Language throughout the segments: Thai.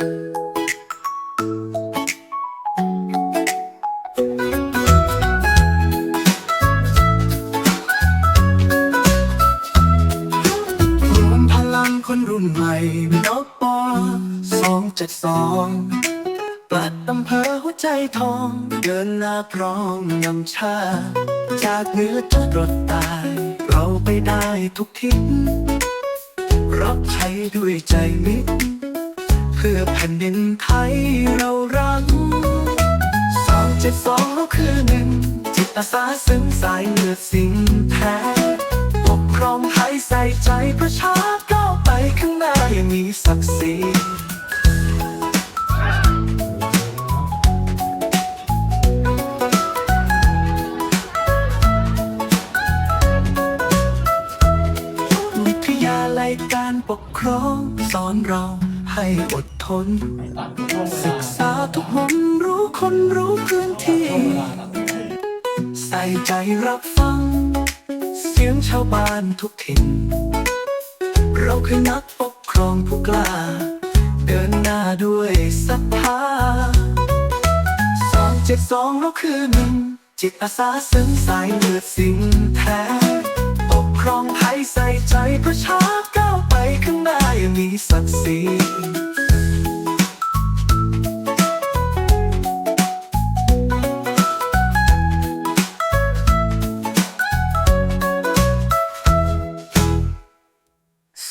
รวมพลังคนรุ่นใหม่นกปอสองเจ็ดสองปลัดอำเภอหัวใจทอง เดินหน้าพร้อมนำชา จากเหนือจนรดใตาย เราไปได้ทุกทิศรับใช้ด้วยใจมิตร พื่อแผ่นดินไทยเรารักสองเจ็ดสองเราคือหนึ่ง จิตอาสาซึ้งสายเลือดสิ่งแท้ปกครองไทยใส่ใจประชาก้าวไปข้างหน้าอย่างมีศักดิ์ศรีวิทยาลัยการปกครองสอนเรา ให้อดทน ศึกษาทุกมุมรู้คนรู้พื้นที่ ใส่ใจรับฟัง เสียงชาวบ้านทุกถิ่น เราคือนักปกครองผู้กล้า เดินหน้าด้วยศรัทธาสองเจ็ดสองเราคือหนึ่งจิตอาสาซึ้งสายเลือดสิ่งแท้ ปกครองไทยใส่ใจประชาก้าวไปข้างหน้าอย่าง มีศักดิ์ศรี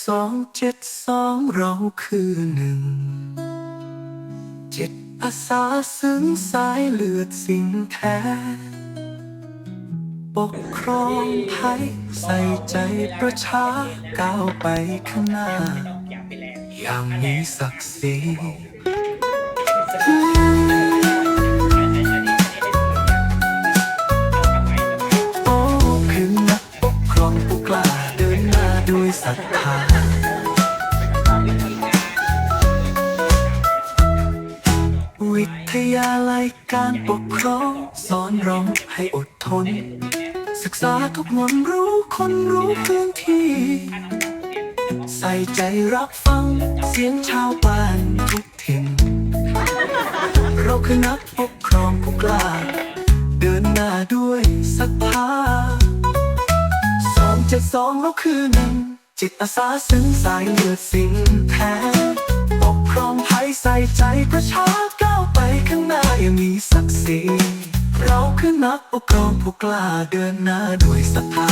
สองเจ็ดสองเราคือหนึ่ง เจิตอาสาซึ้งสายเลือดสิ่งแท้ ปกครองไทยใส่ใจประชาก้าวไปข้างหน้า อย่างมีศักดิ์ศรีโอ้คือนักปกครองผู้กล้าเดินหน้าด้วยศรัทธาวิทยาลัยการปกครอง สอนเราให้อดทน ศึกษาทุกมวลรู้คนรู้พื้นที่ ส่ใจรับฟัง เสียงชาวบ้านทุกถิ่นเราคือนักปกครองผู้กล้า เดินหน้าด้วยศรัทธาสองเจ็ดสองเราคือหนึ่ง จิตอาสาซึ้งสายเลือดสิ่งแท้ปกครองไทยใส่ใจประชาก้าวไปข้างหน้าอย่างมีศักดิ์ศรีเราคือนักปกครองผู้กล้าเดินหน้าด้วยศรัทธา